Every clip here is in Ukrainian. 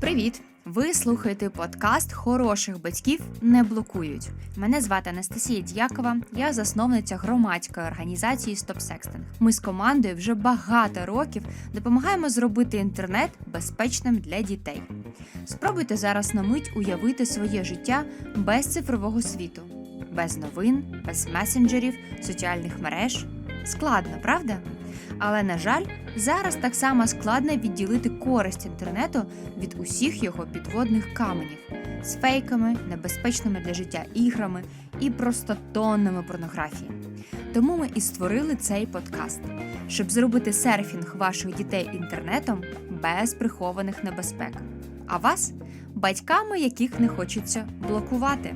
Привіт! Ви слухаєте подкаст Хороших батьків не блокують. Мене звати Анастасія Дякова, я засновниця громадської організації Стоп Секстинг. Ми з командою вже багато років допомагаємо зробити інтернет безпечним для дітей. Спробуйте зараз на мить уявити своє життя без цифрового світу, без новин, без месенджерів, соціальних мереж. Складно, правда? Але на жаль, зараз так само складно відділити користь інтернету від усіх його підводних каменів з фейками, небезпечними для життя іграми і просто тоннами порнографії. Тому ми і створили цей подкаст, щоб зробити серфінг ваших дітей інтернетом без прихованих небезпек. А вас батьками, яких не хочеться блокувати.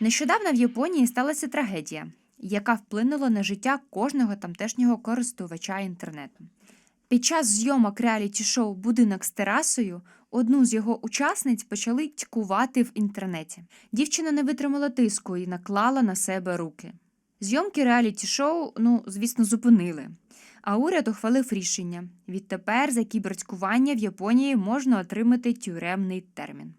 Нещодавно в Японії сталася трагедія яка вплинула на життя кожного тамтешнього користувача інтернету. Під час зйомок реаліті-шоу Будинок з терасою одну з його учасниць почали тькувати в інтернеті. Дівчина не витримала тиску і наклала на себе руки. Зйомки реаліті-шоу, ну, звісно, зупинили. А уряд ухвалив рішення: відтепер за кіберцькування в Японії можна отримати тюремний термін.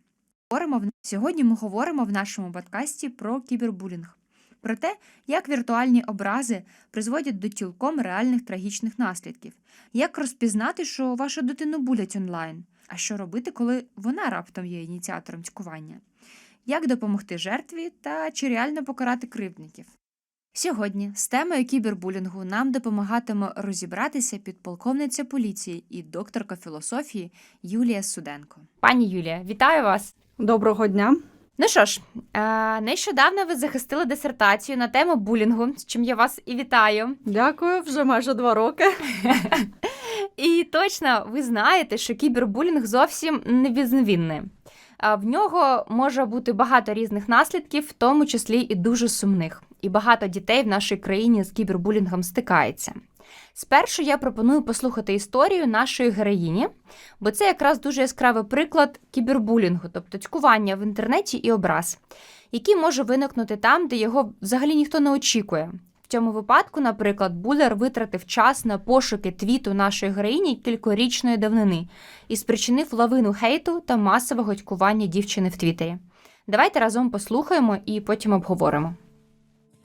Сьогодні ми говоримо в нашому подкасті про кібербулінг про те, як віртуальні образи призводять до цілком реальних трагічних наслідків, як розпізнати, що вашу дитину булять онлайн, а що робити, коли вона раптом є ініціатором цькування, як допомогти жертві та чи реально покарати кривдників. Сьогодні з темою кібербулінгу нам допомагатиме розібратися підполковниця поліції і докторка філософії Юлія Суденко. Пані Юлія, вітаю вас! Доброго дня! Ну що ж, е, нещодавно ви захистили дисертацію на тему булінгу, з чим я вас і вітаю. Дякую, вже майже два роки. І точно ви знаєте, що кібербулінг зовсім не безневінний. В нього може бути багато різних наслідків, в тому числі і дуже сумних. І багато дітей в нашій країні з кібербулінгом стикається. Спершу я пропоную послухати історію нашої героїні, бо це якраз дуже яскравий приклад кібербулінгу, тобто цькування в інтернеті і образ, який може виникнути там, де його взагалі ніхто не очікує. В цьому випадку, наприклад, булер витратив час на пошуки твіту нашої героїні кількорічної давнини і спричинив лавину хейту та масового цькування дівчини в Твіттері. Давайте разом послухаємо і потім обговоримо.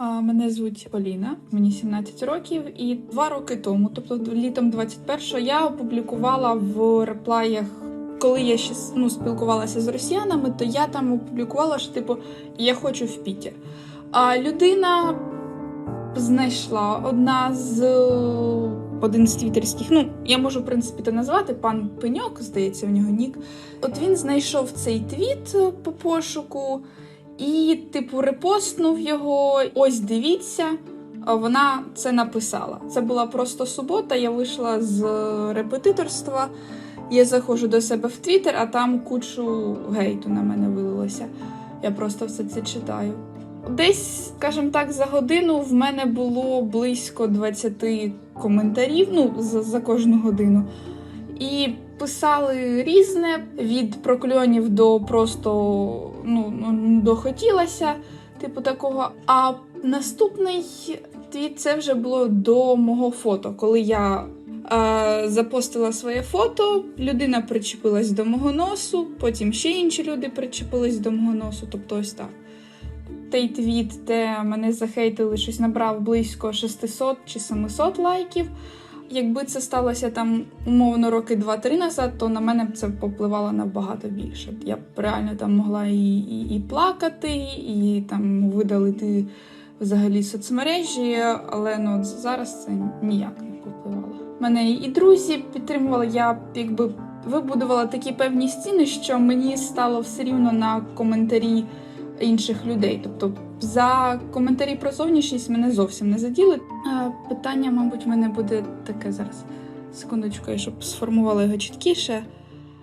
Мене звуть Поліна, мені 17 років, і два роки тому, тобто літом 21-го, я опублікувала в реплаях, коли я ще ну, спілкувалася з росіянами, то я там опублікувала, що типу я хочу в Пітер. А людина знайшла одна з один з твіттерських, ну я можу в принципі це назвати пан Пеньок, здається, в нього нік. От він знайшов цей твіт по пошуку. І, типу, репостнув його. Ось дивіться, вона це написала. Це була просто субота. Я вийшла з репетиторства. Я заходжу до себе в Твіттер, а там кучу гейту на мене вилилося. Я просто все це читаю. Десь, скажімо так, за годину в мене було близько 20 коментарів ну, за, за кожну годину. І писали різне від прокльонів до просто ну, ну дохотілося, типу такого. А наступний твіт це вже було до мого фото. Коли я е, запостила своє фото, людина причепилась до мого носу, потім ще інші люди причепились до мого носу. Тобто ось так. Той твіт, де мене захейтили, щось набрав близько 600 чи 700 лайків. Якби це сталося там умовно роки два-три назад, то на мене б це попливало набагато більше. Я б реально там могла і і, і плакати, і там видалити взагалі соцмережі, але ну зараз це ніяк не попливало. Мене і друзі підтримували. Я якби вибудувала такі певні стіни, що мені стало все рівно на коментарі інших людей. Тобто за коментарі про зовнішність мене зовсім не заділи. Питання, мабуть, в мене буде таке зараз. Секундочку, щоб сформувала його чіткіше.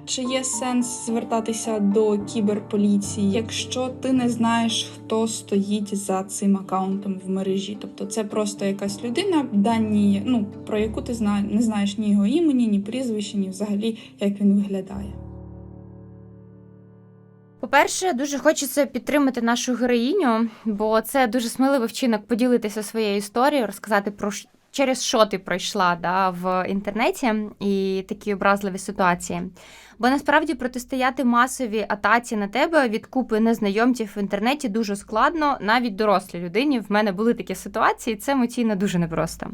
Чи є сенс звертатися до кіберполіції, якщо ти не знаєш, хто стоїть за цим аккаунтом в мережі? Тобто це просто якась людина, дані, ну про яку ти не знаєш ні його імені, ні прізвища, ні взагалі як він виглядає. По-перше, дуже хочеться підтримати нашу героїню, бо це дуже сміливий вчинок поділитися своєю історією, розказати про через що ти пройшла да, в інтернеті і такі образливі ситуації. Бо насправді протистояти масовій атаці на тебе від купи незнайомців в інтернеті дуже складно, навіть дорослій людині. В мене були такі ситуації, це емоційно дуже непросто.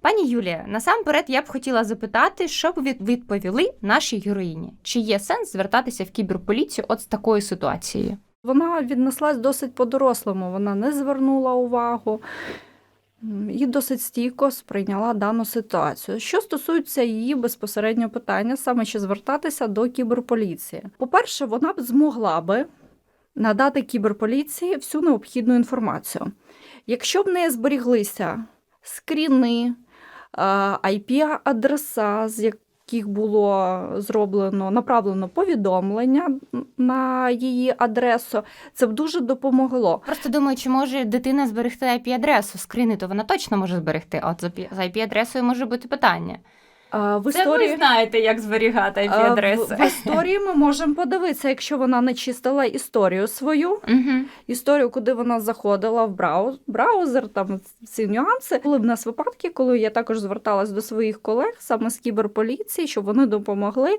Пані Юлія, насамперед я б хотіла запитати, що б відповіли нашій героїні? Чи є сенс звертатися в кіберполіцію от з такою ситуацією? Вона віднеслась досить по-дорослому, вона не звернула увагу і досить стійко сприйняла дану ситуацію. Що стосується її безпосереднього питання, саме чи звертатися до кіберполіції. По-перше, вона б змогла би надати кіберполіції всю необхідну інформацію. Якщо б в неї зберіглися скріни, IP-адреса, з яких було зроблено направлено повідомлення на її адресу, це б дуже допомогло. Просто думаю, чи може дитина зберегти IP-адресу? Скрини, то вона точно може зберегти. От за IP-адресою може бути питання. А, В Це ви знаєте, як зберігати IP-адреси. в, в історії ми можемо подивитися, якщо вона не чистила історію свою, Угу. історію, куди вона заходила в брауз, браузер, там всі нюанси. Були в нас випадки, коли я також зверталась до своїх колег саме з кіберполіції, щоб вони допомогли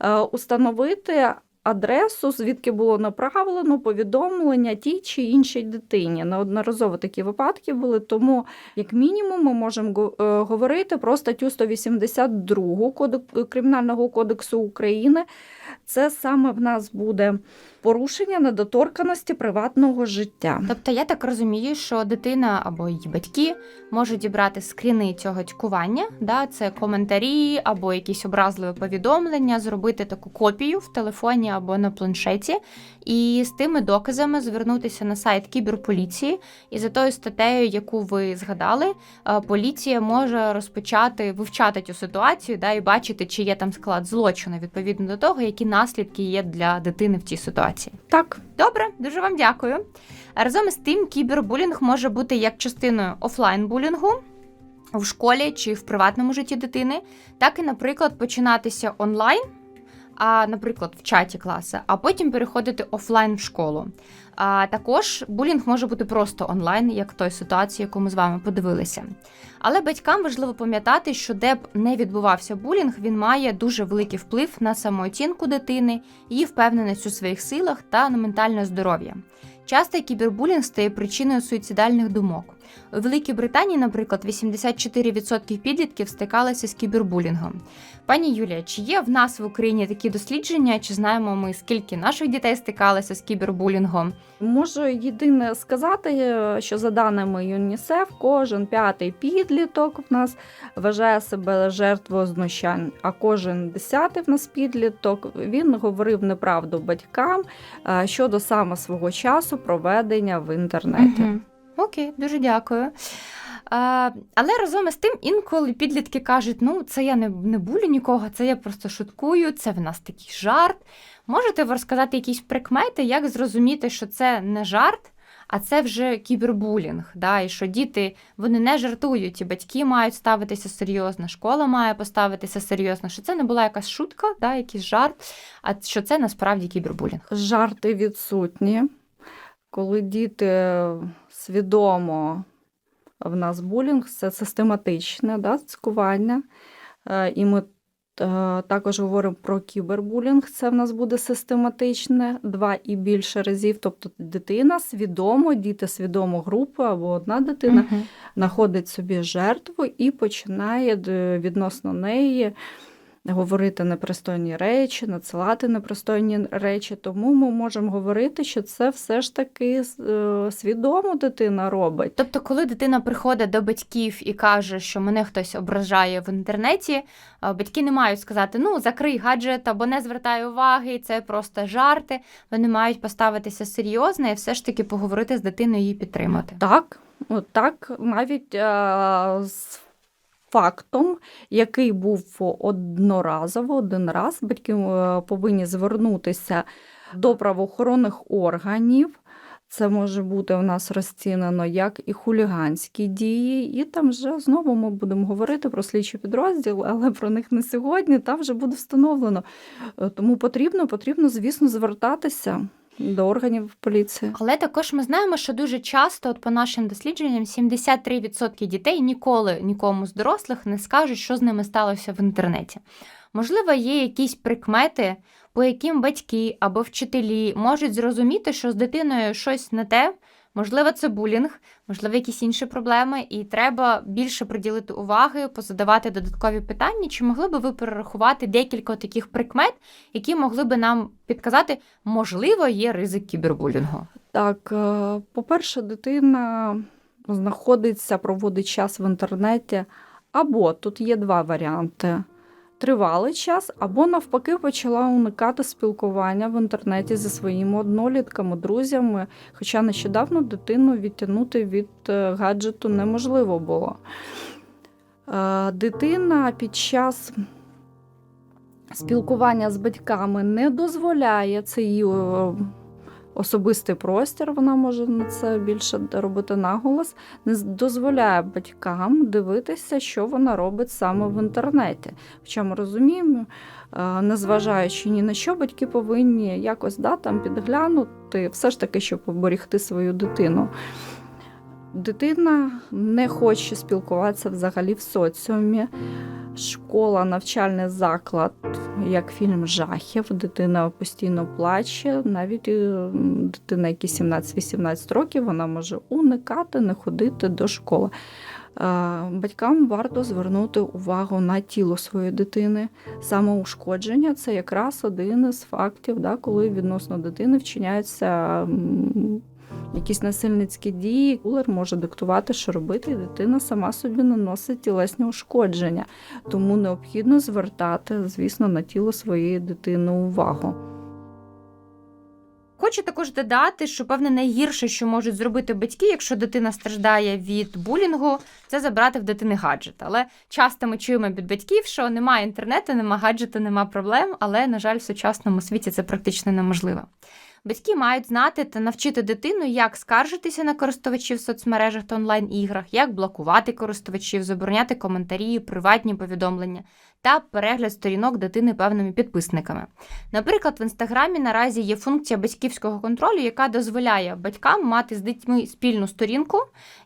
е, установити. Адресу, звідки було направлено повідомлення тій чи іншій дитині. Неодноразово такі випадки були. Тому, як мінімум, ми можемо е, говорити про статтю 182 Кодек- Кримінального кодексу України. Це саме в нас буде порушення недоторканості приватного життя. Тобто я так розумію, що дитина або її батьки можуть дібрати скріни цього тькування, да, це коментарі або якісь образливі повідомлення, зробити таку копію в телефоні або на планшеті, і з тими доказами звернутися на сайт кіберполіції. І за тою статтею, яку ви згадали, е, поліція може розпочати вивчати цю ситуацію да, і бачити, чи є там склад злочину відповідно до того, які наслідки є для дитини в цій ситуації. Так, Добре, дуже вам дякую. Разом із тим, кібербулінг може бути як частиною офлайн-булінгу в школі чи в приватному житті дитини, так і, наприклад, починатися онлайн, а, наприклад, в чаті класу, а потім переходити офлайн в школу. А також булінг може бути просто онлайн, як в той ситуації, яку ми з вами подивилися. Але батькам важливо пам'ятати, що де б не відбувався булінг, він має дуже великий вплив на самооцінку дитини, її впевненість у своїх силах та на ментальне здоров'я. Часто кібербулінг стає причиною суїцидальних думок. У Великій Британії, наприклад, 84% підлітків стикалися з кібербулінгом. Пані Юлія, чи є в нас в Україні такі дослідження? Чи знаємо ми, скільки наших дітей стикалися з кібербулінгом? можу єдине сказати, що за даними ЮНІСЕФ, кожен п'ятий підліток в нас вважає себе жертвою знущань, а кожен десятий в нас підліток він говорив неправду батькам е, щодо саме свого часу проведення в інтернеті. Мгм. Окей, дуже дякую. А, але разом із тим, інколи підлітки кажуть: ну, це я не, не булю нікого, це я просто шуткую, це в нас такий жарт. Можете ви розказати якісь прикмети, як зрозуміти, що це не жарт, а це вже кібербулінг, да, і що діти вони не жартують, і батьки мають ставитися серйозно, школа має поставитися серйозно, що це не була якась шутка, да, якийсь жарт, а що це насправді кібербулінг. Жарти відсутні, коли діти свідомо в нас булінг, це систематичне да, цькування. Е, І ми е, також говоримо про кібербулінг, це в нас буде систематичне, два і більше разів. Тобто дитина свідомо, діти свідомо групи або одна дитина Мгм. знаходить собі жертву і починає е, відносно неї говорити непристойні речі, надсилати непристойні речі. Тому ми можемо говорити, що це все ж таки е, свідомо дитина робить. Тобто, коли дитина приходить до батьків і каже, що мене хтось ображає в інтернеті, батьки не мають сказати: ну закрий гаджет або не звертай уваги, це просто жарти. Вони мають поставитися серйозно і все ж таки поговорити з дитиною і її підтримати. Так, от так навіть е, з фактом, який був одноразово, один раз, батьки е, повинні звернутися до правоохоронних органів. Це може бути у нас розцінено як і хуліганські дії, і там вже знову ми будемо говорити про слідчий підрозділ, але про них не сьогодні. Там вже буде встановлено. Е, Тому потрібно, потрібно, звісно, звертатися. До органів поліції. Але також ми знаємо, що дуже часто, от по нашим дослідженням, 73% дітей ніколи нікому з дорослих не скажуть, що з ними сталося в інтернеті. Можливо, є якісь прикмети, по яким батьки або вчителі можуть зрозуміти, що з дитиною щось не те. Можливо, це булінг, можливо, якісь інші проблеми, і треба більше приділити уваги, позадавати додаткові питання. Чи могли би ви перерахувати декілька таких прикмет, які могли би нам підказати, можливо, є ризик кібербулінгу? Так, е, по-перше, дитина знаходиться, проводить час в інтернеті, або тут є два варіанти. Тривалий час, або навпаки почала уникати спілкування в інтернеті зі своїми однолітками, друзями. Хоча нещодавно дитину відтягнути від е, гаджету неможливо було. Е, Дитина під час спілкування з батьками не дозволяє це е, особистий простір, вона може на це більше робити наголос, не дозволяє батькам дивитися, що вона робить саме в інтернеті. Хоча ми розуміємо, е, незважаючи ні на що, батьки повинні якось да, там підглянути, все ж таки, щоб поберігти свою дитину. Дитина не хоче спілкуватися взагалі в соціумі. Школа, навчальний заклад, як фільм жахів. Дитина постійно плаче. Навіть е, дитина, якій 17-18 років, вона може уникати, не ходити до школи. Е, Батькам варто звернути увагу на тіло своєї дитини. Самоушкодження це якраз один із фактів, да, коли відносно дитини вчиняються якісь насильницькі дії. Кулер може диктувати, що робити, і дитина сама собі наносить тілесні ушкодження. Тому необхідно звертати, звісно, на тіло своєї дитини увагу. Хочу також додати, що певне найгірше, що можуть зробити батьки, якщо дитина страждає від булінгу, це забрати в дитини гаджет. Але часто ми чуємо від батьків, що немає інтернету, немає гаджету, немає проблем, але, на жаль, в сучасному світі це практично неможливо. Батьки мають знати та навчити дитину, як скаржитися на користувачів в соцмережах та онлайн-іграх, як блокувати користувачів, забороняти коментарі, приватні повідомлення та перегляд сторінок дитини певними підписниками. Наприклад, в інстаграмі наразі є функція батьківського контролю, яка дозволяє батькам мати з дітьми спільну сторінку,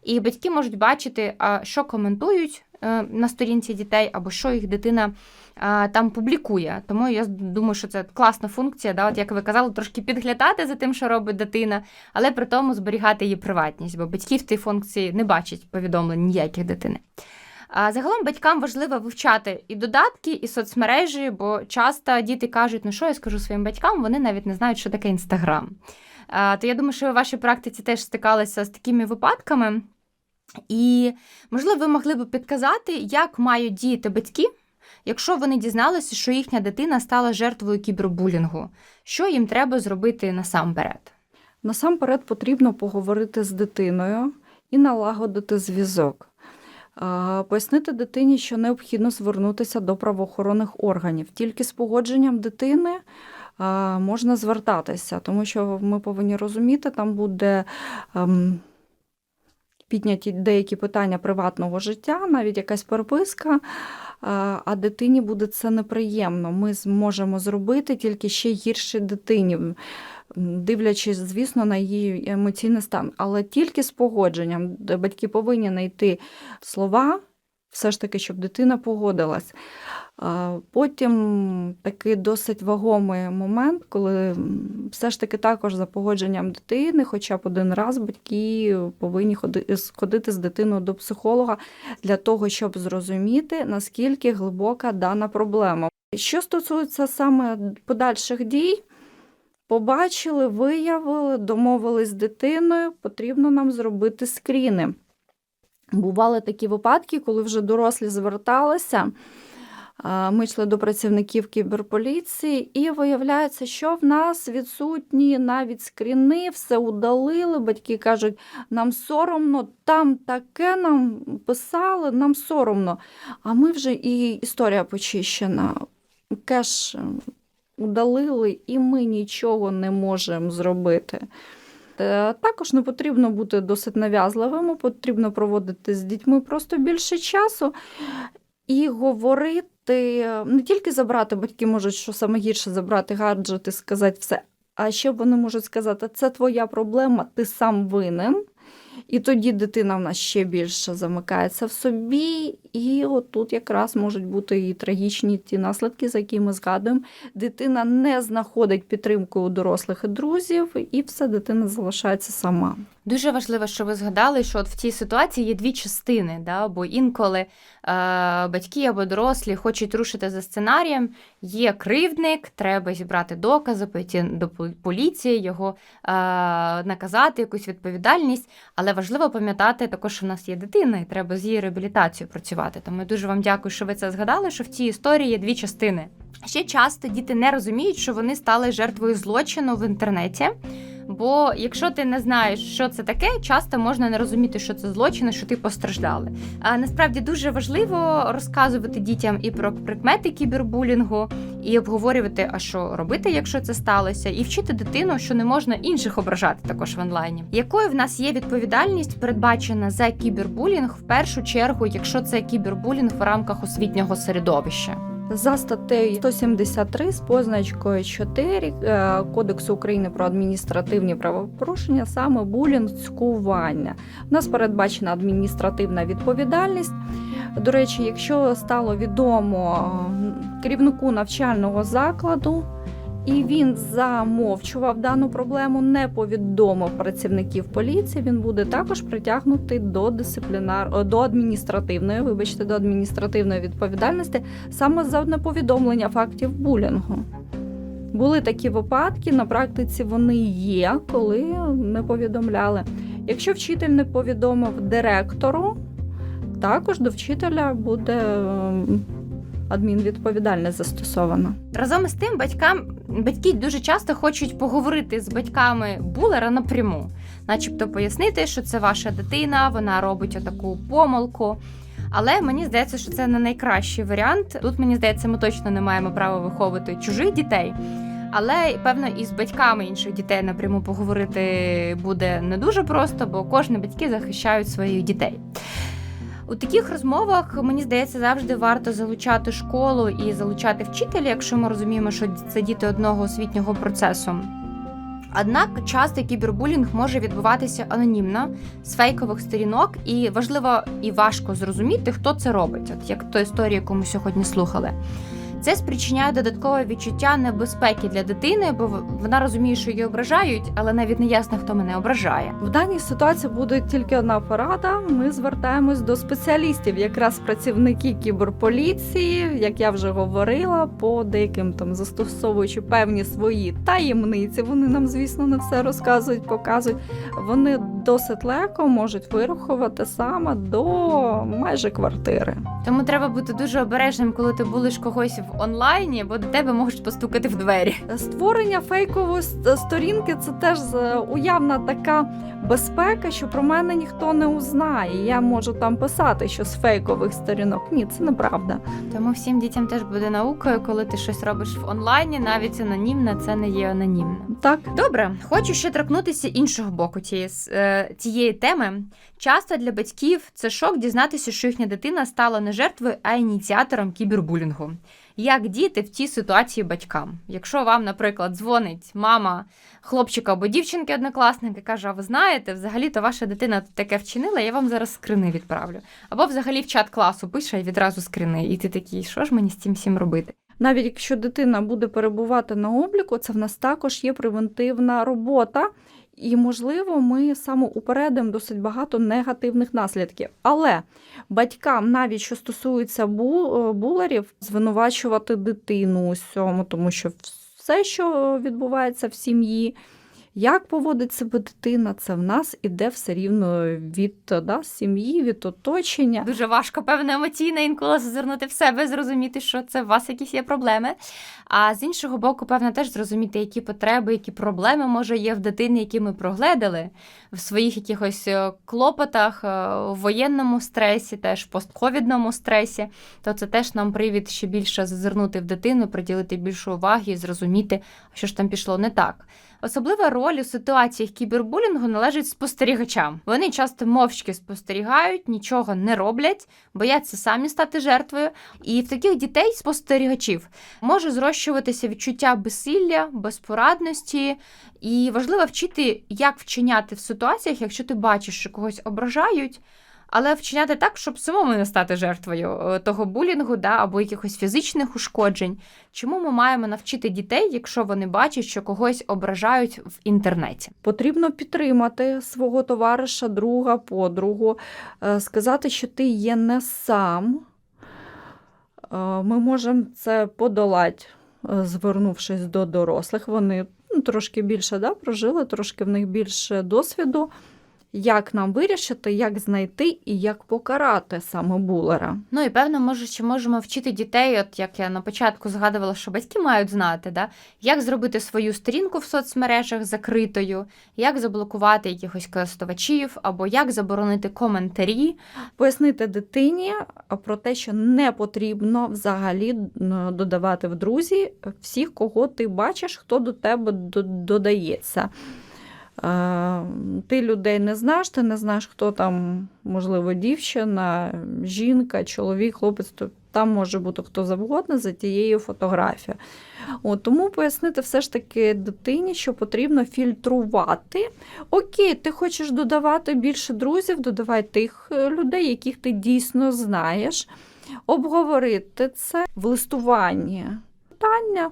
і батьки можуть бачити, що коментують на сторінці дітей, або що їх дитина там публікує. Тому я думаю, що це класна функція, да, от як ви казали, трошки підглядати за тим, що робить дитина, але при тому зберігати її приватність, бо батьки в цій функції не бачать повідомлень ніяких дитини. А загалом батькам важливо вивчати і додатки, і соцмережі, бо часто діти кажуть, ну що я скажу своїм батькам, вони навіть не знають, що таке інстаграм. То я думаю, що ви в вашій практиці теж стикалися з такими випадками. І, можливо, ви могли б підказати, як мають діяти батьки, якщо вони дізналися, що їхня дитина стала жертвою кібербулінгу. Що їм треба зробити насамперед? Насамперед потрібно поговорити з дитиною і налагодити зв'язок. Пояснити дитині, що необхідно звернутися до правоохоронних органів. Тільки з погодженням дитини можна звертатися, тому що ми повинні розуміти, там буде ем, підняті деякі питання приватного життя, навіть якась переписка, е, а дитині буде це неприємно. Ми зможемо зробити тільки ще гірше дитині дивлячись, звісно, на її емоційний стан, але тільки з погодженням, батьки повинні знайти слова, все ж таки, щоб дитина погодилась. Потім такий досить вагомий момент, коли все ж таки також за погодженням дитини, хоча б один раз батьки повинні ходи- сходити з дитиною до психолога для того, щоб зрозуміти, наскільки глибока дана проблема. Що стосується саме подальших дій, Побачили, виявили, домовились з дитиною, потрібно нам зробити скріни. Бували такі випадки, коли вже дорослі зверталися. Ми йшли до працівників кіберполіції, і виявляється, що в нас відсутні навіть скріни, все удалили. Батьки кажуть, нам соромно, там таке нам писали, нам соромно. А ми вже і історія почищена. Кеш удалили, і ми нічого не можемо зробити. Е, Також не потрібно бути досить нав'язливими, потрібно проводити з дітьми просто більше часу і говорити, не тільки забрати, батьки можуть, що саме гірше забрати гаджет і сказати все. А ще вони можуть сказати, це твоя проблема, ти сам винен. І тоді дитина в нас ще більше замикається в собі, і отут якраз можуть бути і трагічні ті наслідки, за які ми згадуємо. Дитина не знаходить підтримку у дорослих і друзів, і все дитина залишається сама. Дуже важливо, що ви згадали, що от в цій ситуації є дві частини, да? бо інколи е, батьки або дорослі хочуть рушити за сценарієм. Є кривдник, треба зібрати докази, пойти до поліції, його е, наказати, якусь відповідальність. Але важливо пам'ятати також, що в нас є дитина, і треба з її реабілітацією працювати. Тому я дуже вам дякую, що ви це згадали, що в цій історії є дві частини. Ще часто діти не розуміють, що вони стали жертвою злочину в інтернеті. Бо якщо ти не знаєш, що це таке, часто можна не розуміти, що це злочин, що ти постраждали. А насправді дуже важливо розказувати дітям і про прикмети кібербулінгу, і обговорювати, а що робити, якщо це сталося, і вчити дитину, що не можна інших ображати також в онлайні. Якою в нас є відповідальність передбачена за кібербулінг в першу чергу, якщо це кібербулінг в рамках освітнього середовища? За статтею 173 з позначкою 4 е, Кодексу України про адміністративні правопорушення, саме булінг цькування. У нас передбачена адміністративна відповідальність. До речі, якщо стало відомо керівнику навчального закладу, і він замовчував дану проблему, не повідомив працівників поліції. Він буде також притягнутий до дисциплінар до адміністративної, вибачте, до адміністративної відповідальності саме за неповідомлення фактів булінгу. Були такі випадки, на практиці вони є, коли не повідомляли. Якщо вчитель не повідомив директору, також до вчителя буде ем, адмінвідповідальність застосована. Разом із тим, батькам батьки дуже часто хочуть поговорити з батьками булера напряму, начебто пояснити, що це ваша дитина, вона робить отаку помилку. Але мені здається, що це не найкращий варіант. Тут мені здається, ми точно не маємо права виховувати чужих дітей. Але певно, і з батьками інших дітей напряму поговорити буде не дуже просто, бо кожні батьки захищають своїх дітей. У таких розмовах мені здається завжди варто залучати школу і залучати вчителя, якщо ми розуміємо, що це діти одного освітнього процесу. Однак часто кібербулінг може відбуватися анонімно з фейкових сторінок, і важливо і важко зрозуміти, хто це робить, от як ту історію, яку ми сьогодні слухали. Це спричиняє додаткове відчуття небезпеки для дитини, бо вона розуміє, що її ображають, але навіть не ясно, хто мене ображає. В даній ситуації буде тільки одна порада. Ми звертаємось до спеціалістів, якраз працівники кіберполіції, як я вже говорила, по деяким там застосовуючи певні свої таємниці. Вони нам, звісно, не все розказують, показують. Вони досить легко можуть вирахувати саме до майже квартири. Тому треба бути дуже обережним, коли ти булиш когось в онлайні, бо до тебе можуть постукати в двері. Створення фейкової сторінки це теж е, уявна така безпека, що про мене ніхто не узнає. Я можу там писати, що з фейкових сторінок. Ні, це неправда. Тому всім дітям теж буде наукою, коли ти щось робиш в онлайні, навіть анонімно, це не є анонімно. Так, Добре, хочу ще торкнутися іншого боку тієї, е, теми. Часто для батьків це шок дізнатися, що їхня дитина стала не жертвою, а ініціатором кібербулінгу. Як діти в цій ситуації батькам? Якщо вам, наприклад, дзвонить мама хлопчика або дівчинки однокласника і каже, а ви знаєте, взагалі-то ваша дитина таке вчинила, я вам зараз скрини відправлю. Або взагалі в чат класу пише і відразу скрини. І ти такий, що ж мені з цим всім робити? навіть якщо дитина буде перебувати на обліку, це в нас також є превентивна робота. І, можливо, ми самоупередимо досить багато негативних наслідків. Але батькам, навіть що стосується е, булерів, звинувачувати дитину у цьому, тому що все, що відбувається в сім'ї, як поводить себе дитина, це в нас іде все рівно від да, сім'ї, від оточення. Дуже важко, певно, емоційно інколи зазирнути в себе, зрозуміти, що це у вас якісь є проблеми. А з іншого боку, певно, теж зрозуміти, які потреби, які проблеми може є в дитини, які ми прогледали в своїх якихось е, клопотах, е, в воєнному стресі, теж в постковідному стресі. То це теж нам привід ще більше зазирнути в дитину, приділити більше уваги і зрозуміти, що ж там пішло не так. Особлива роль у ситуаціях кібербулінгу належить спостерігачам. Вони часто мовчки спостерігають, нічого не роблять, бояться самі стати жертвою. І в таких дітей спостерігачів може зрощуватися відчуття безсилля, безпорадності, і важливо вчити, як вчиняти в ситуаціях, якщо ти бачиш, що когось ображають. Але вчиняти так, щоб самому не стати жертвою е, того булінгу да, або якихось фізичних ушкоджень. Чому ми маємо навчити дітей, якщо вони бачать, що когось ображають в інтернеті? Потрібно підтримати свого товариша, друга, подругу, е, сказати, що ти є не сам. Е, Ми можемо це подолати, звернувшись до дорослих. Вони ну, трошки більше да, прожили, трошки в них більше досвіду. Як нам вирішити, як знайти і як покарати саме булера. Ну і певно, може, ще можемо вчити дітей, от як я на початку згадувала, що батьки мають знати, да, як зробити свою сторінку в соцмережах закритою, як заблокувати якихось користувачів, або як заборонити коментарі. Пояснити дитині про те, що не потрібно взагалі додавати в друзі всіх, кого ти бачиш, хто до тебе додається. Ти людей не знаєш, ти не знаєш, хто там, можливо, дівчина, жінка, чоловік, хлопець, то там може бути хто завгодно за тією фотографією. От, тому пояснити все ж таки дитині, що потрібно фільтрувати. Окей, ти хочеш додавати більше друзів, додавай тих е, людей, яких ти дійсно знаєш, обговорити це в листуванні питання.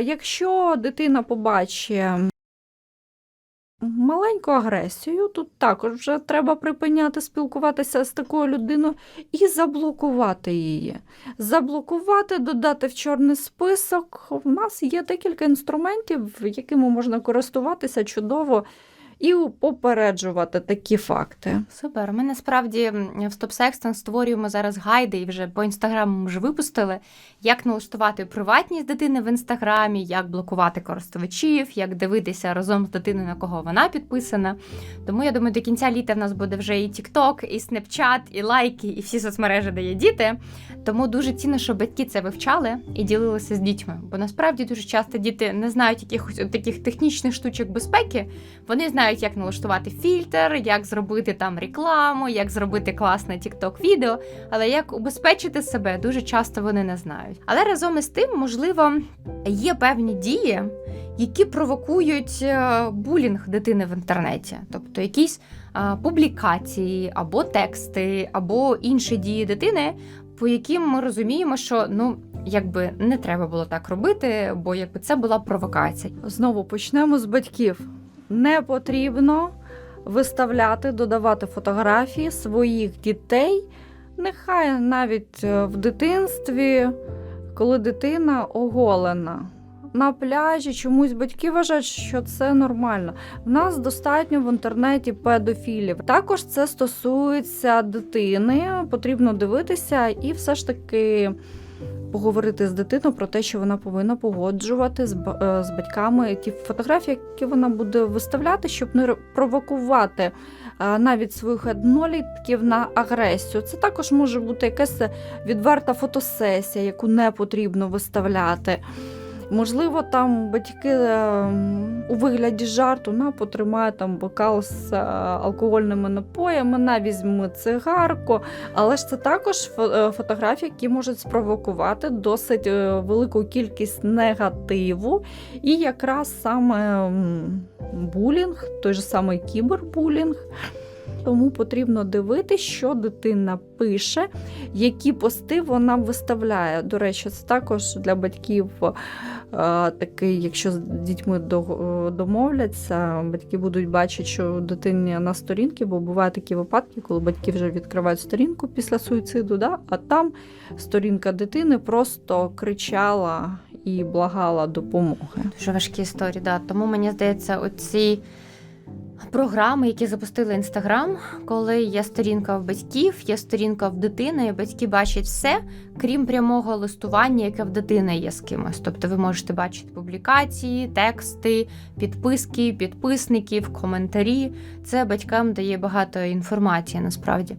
Якщо дитина побачить маленьку агресію, тут також вже треба припиняти спілкуватися з такою людиною і заблокувати її. Заблокувати, додати в чорний список. У нас є декілька інструментів, якими можна користуватися чудово і попереджувати такі факти. Супер. Ми насправді в StopSexting створюємо зараз гайди і вже по інстаграму вже випустили, як налаштувати приватність дитини в інстаграмі, як блокувати користувачів, як дивитися разом з дитиною, на кого вона підписана. Тому я думаю, до кінця літа в нас буде вже і TikTok, і Snapchat, і лайки, і всі соцмережі, де є діти. Тому дуже цінно, що батьки це вивчали і ділилися з дітьми. Бо насправді дуже часто діти не знають якихось таких технічних штучок безпеки. Вони знають, як налаштувати фільтр, як зробити там рекламу, як зробити класне TikTok відео, але як убезпечити себе дуже часто вони не знають. Але разом із тим, можливо, є певні дії, які провокують е, булінг дитини в інтернеті, тобто якісь е, публікації або тексти, або інші дії дитини, по яким ми розуміємо, що ну. Якби не треба було так робити, бо якби це була провокація. Знову почнемо з батьків. Не потрібно виставляти, додавати фотографії своїх дітей, нехай навіть е, в дитинстві, коли дитина оголена. На пляжі чомусь батьки вважають, що це нормально. В нас достатньо в інтернеті педофілів. Також це стосується дитини. Потрібно дивитися і все ж таки поговорити з дитиною про те, що вона повинна погоджувати з, е, з батьками ті фотографії, які вона буде виставляти, щоб не провокувати е, навіть своїх однолітків на агресію. Це також може бути якась відверта фотосесія, яку не потрібно виставляти. Можливо, там батьки е, у вигляді жарту на потримає там бокал з е, алкогольними напоями, на візьми цигарку. Але ж це також е, фотографії, які можуть спровокувати досить велику кількість негативу. І якраз саме булінг, той же самий кібербулінг. Тому потрібно дивитися, що дитина пише, які пости вона виставляє. До речі, це також для батьків е, такий, якщо з дітьми до- домовляться, батьки будуть бачити, що дитині на сторінці, бо бувають такі випадки, коли батьки вже відкривають сторінку після суїциду, да? а там сторінка дитини просто кричала і благала допомоги. Дуже важкі історії, да. Тому мені здається, оці програми, які запустили інстаграм, коли є сторінка в батьків, є сторінка в дитини, і батьки бачать все, крім прямого листування, яке в дитини є з кимось. Тобто ви можете бачити публікації, тексти, підписки, підписників, коментарі. Це батькам дає багато інформації насправді.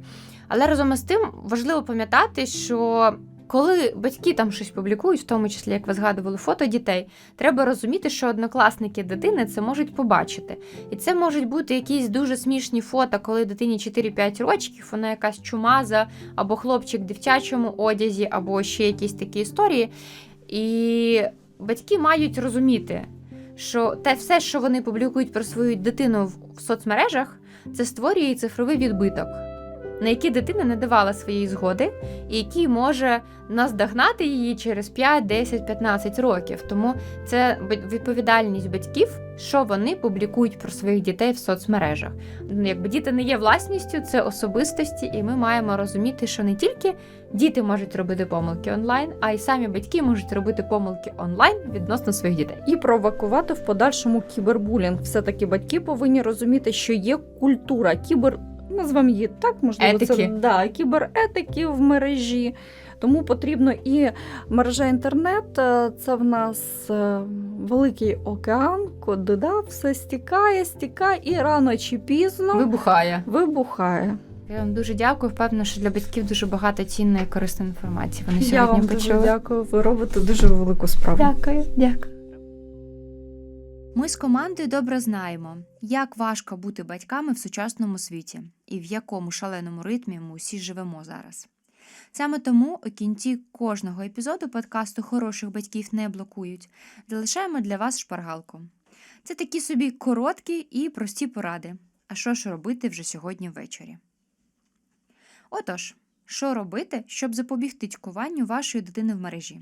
Але разом із тим важливо пам'ятати, що коли батьки там щось публікують, в тому числі, як ви згадували, фото дітей, треба розуміти, що однокласники дитини це можуть побачити. І це можуть бути якісь дуже смішні фото, коли дитині 4-5 років, вона якась чумаза, або хлопчик в дівчачому одязі, або ще якісь такі історії. І батьки мають розуміти, що те все, що вони публікують про свою дитину в- соцмережах, це створює цифровий відбиток, на який дитина не давала своєї згоди, і який може наздогнати її через 5, 10, 15 років. Тому це відповідальність батьків, що вони публікують про своїх дітей в соцмережах. Ну, Якби діти не є власністю, це особистості, і ми маємо розуміти, що не тільки діти можуть робити помилки онлайн, а й самі батьки можуть робити помилки онлайн відносно своїх дітей. і провокувати в подальшому кібербулінг. Все-таки батьки повинні розуміти, що є культура кібер. Назвемо її так, можливо, це да, кіберетики в мережі. Тому потрібно і мережа інтернет е, це в нас е, великий океан, куди да, все стікає, стікає, і рано чи пізно Вибухає. вибухає. Я вам дуже дякую. Впевнена, що для батьків дуже багато цінної і корисної інформації. Вони Я сьогодні вам почули. дуже дякую. Ви робите дуже велику справу. Дякую, дякую. Ми з командою добре знаємо, як важко бути батьками в сучасному світі і в якому шаленому ритмі ми усі живемо зараз. Саме тому у кінці кожного епізоду подкасту Хороших батьків не блокують залишаємо для вас шпаргалку. Це такі собі короткі і прості поради. А що ж робити вже сьогодні ввечері? Отож, що робити, щоб запобігти тькуванню вашої дитини в мережі?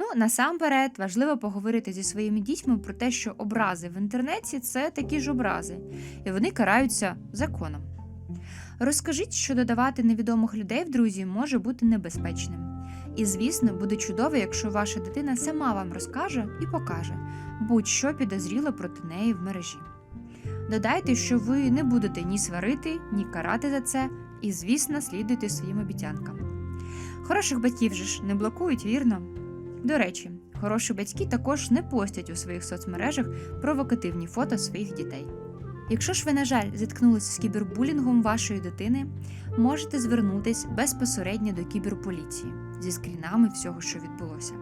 Ну, насамперед, важливо поговорити зі своїми дітьми про те, що образи в інтернеті це такі ж образи, і вони караються законом. Розкажіть, що додавати невідомих людей в друзі може бути небезпечним. І, звісно, буде чудово, якщо ваша дитина сама вам розкаже і покаже будь-що підозріло проти неї в мережі. Додайте, що ви не будете ні сварити, ні карати за це, і, звісно, слідуйте своїм обіцянкам. Хороших батьків же ж не блокують, вірно? До речі, хороші батьки також не постять у своїх соцмережах провокативні фото своїх дітей. Якщо ж ви, на жаль, зіткнулися з кібербулінгом вашої дитини, можете звернутись безпосередньо до кіберполіції зі скрінами всього, що відбулося.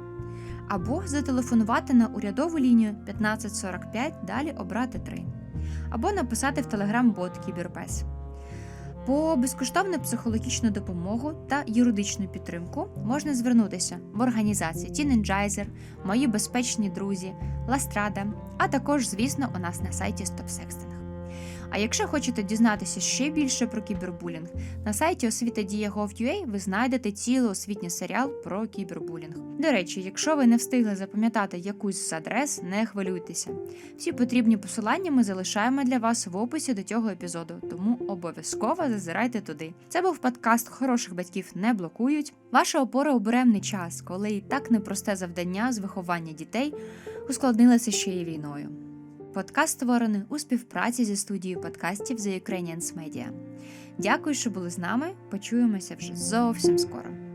Або зателефонувати на урядову лінію 1545, далі обрати 3. Або написати в телеграм-бот Кіберпес. По безкоштовну психологічну допомогу та юридичну підтримку можна звернутися в організації Teenagizer, Мої безпечні друзі, Ластрада, а також, звісно, у нас на сайті StopSexting. А якщо хочете дізнатися ще більше про кібербулінг, на сайті освіта.dія.gov.ua ви знайдете цілий освітній серіал про кібербулінг. До речі, якщо ви не встигли запам'ятати якусь з адрес, не хвилюйтеся. Всі потрібні посилання ми залишаємо для вас в описі до цього епізоду, тому обов'язково зазирайте туди. Це був подкаст Хороших батьків не блокують. Ваша опора у буремний час, коли і так непросте завдання з виховання дітей ускладнилося ще й війною. Подкаст створений у співпраці зі студією подкастів The Ukrainians Media. Дякую, що були з нами. Почуємося вже зовсім скоро.